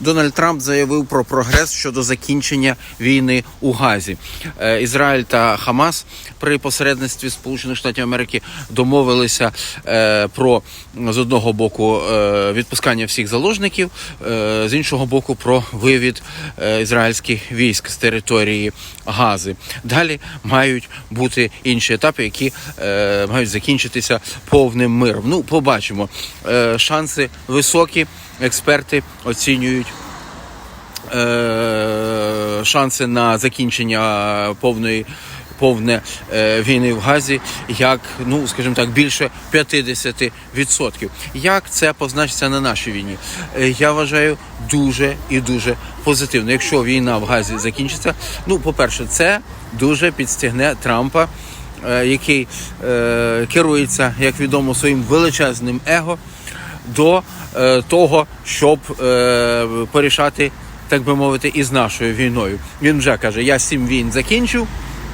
Дональд Трамп заявив про прогрес щодо закінчення війни у Газі. Е, Ізраїль та Хамас при посередництві Сполучених Штатів Америки домовилися е, про з одного боку е, відпускання всіх заложників, з іншого боку, про вивід ізраїльських військ з території Гази. Далі мають бути інші етапи, які мають закінчитися повним миром. Ну, побачимо. Шанси високі. Експерти оцінюють е, шанси на закінчення повної. Повне е, війни в Газі, як ну скажімо так, більше 50%. Як це позначиться на нашій війні? Е, я вважаю дуже і дуже позитивно. Якщо війна в Газі закінчиться, ну по-перше, це дуже підстігне Трампа, е, який е, керується, як відомо, своїм величезним его до е, того, щоб е, порішати, так би мовити, із нашою війною. Він вже каже: я сім війн закінчив.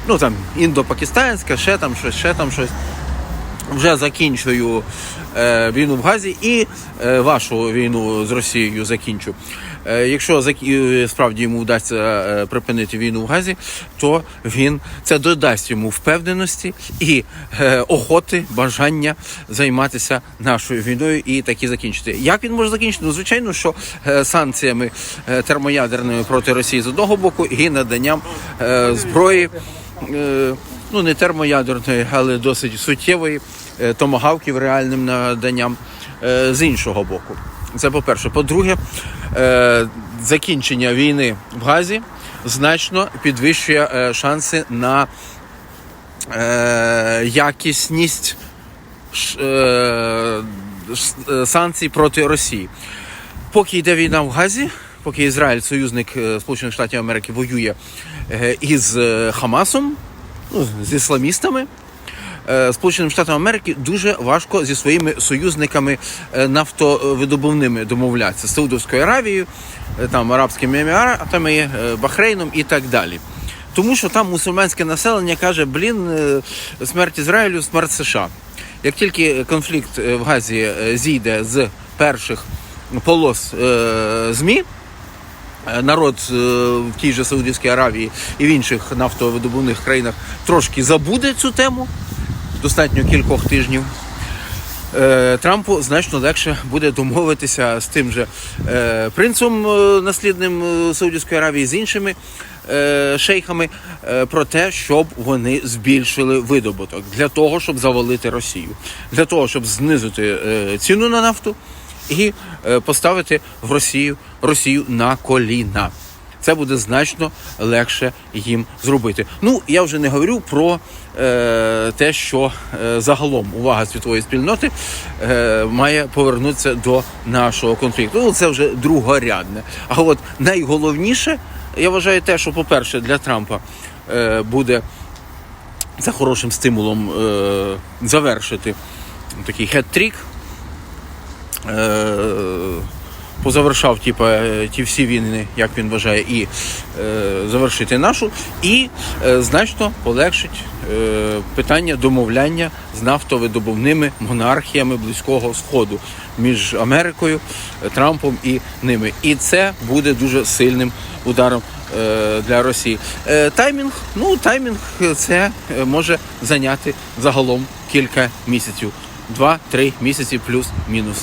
Ну там індо-пакистанська, ще там щось, ще там щось. Вже закінчую е, війну в Газі і е, вашу війну з Росією закінчу. Е, якщо закі- справді йому вдасться е, припинити війну в Газі, то він це додасть йому впевненості і е, охоти, бажання займатися нашою війною і таки закінчити. Як він може закінчити? Ну, звичайно, що е, санкціями е, термоядерними проти Росії з одного боку і наданням е, зброї. е, ну не термоядерної, але досить суттєвої е, томагавків реальним наданням е, з іншого боку. Це по-перше. По-друге, е, закінчення війни в Газі значно підвищує шанси на якісність санкцій проти Росії. Поки йде війна в Газі, поки Ізраїль, союзник Сполучених Штатів Америки, воює із Хамасом, ну, з ісламістами. Е, Сполученим Штатам Америки дуже важко зі своїми союзниками е, нафтовидобувними домовлятися з Саудовською Аравією, е, там Арабськими Еміратами, Бахрейном і так далі. Тому що там мусульманське населення каже: блін, смерть Ізраїлю, смерть США. Як тільки конфлікт в Газі зійде з перших полос ЗМІ, народ в тій же Саудівській Аравії і в інших нафтовидобувних країнах трошки забуде цю тему, достатньо кількох тижнів. Е, Трампу значно легше буде домовитися з тим же е, принцем е, наслідним Саудівської Аравії з іншими шейхами про те, щоб вони збільшили видобуток для того, щоб завалити Росію, для того, щоб знизити ціну на нафту і поставити в Росію Росію на коліна. Це буде значно легше їм зробити. Ну я вже не говорю про е, те, що е, загалом увага світової спільноти е, має повернутися до нашого конфлікту. Ну це вже другорядне. А от найголовніше, я вважаю, те, що, по-перше, для Трампа е, буде це хорошим стимулом е, завершити такий хет-трік. Е, позавершав типа, е, ті всі війни, як він вважає, і е, завершити нашу, і е, значно полегшить е, питання домовляння з нафтовидобувними монархіями Близького Сходу між Америкою, е, Трампом і ними. І це буде дуже сильним ударом е, для Росії. Таймінг, ну таймінг це може зайняти загалом кілька місяців. Два-три місяці плюс-мінус.